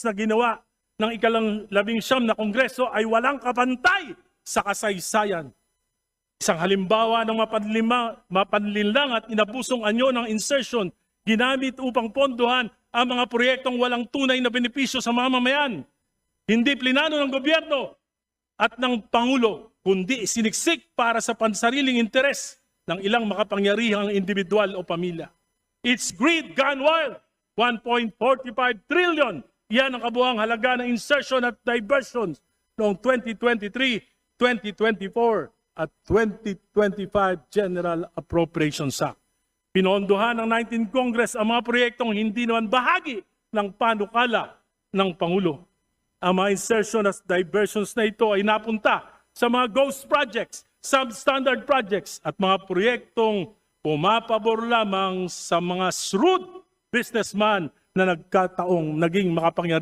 na ginawa ng ikalang labing siyam na kongreso ay walang kapantay sa kasaysayan. Isang halimbawa ng mapanlima, mapanlinlang at inabusong anyo ng insertion ginamit upang pondohan ang mga proyektong walang tunay na benepisyo sa mamamayan. Hindi plinano ng gobyerno at ng Pangulo, kundi siniksik para sa pansariling interes ng ilang makapangyarihang individual o pamilya. It's greed gone wild. 1.45 trillion. Yan ang kabuang halaga ng insertion at diversions noong 2023, 2024 at 2025 General Appropriations Act. Pinondohan ng 19th Congress ang mga proyektong hindi naman bahagi ng panukala ng Pangulo. Ang mga insertion at diversions na ito ay napunta sa mga ghost projects, substandard projects at mga proyektong pumapabor lamang sa mga shrewd businessman na nagkataong naging makapangyarihan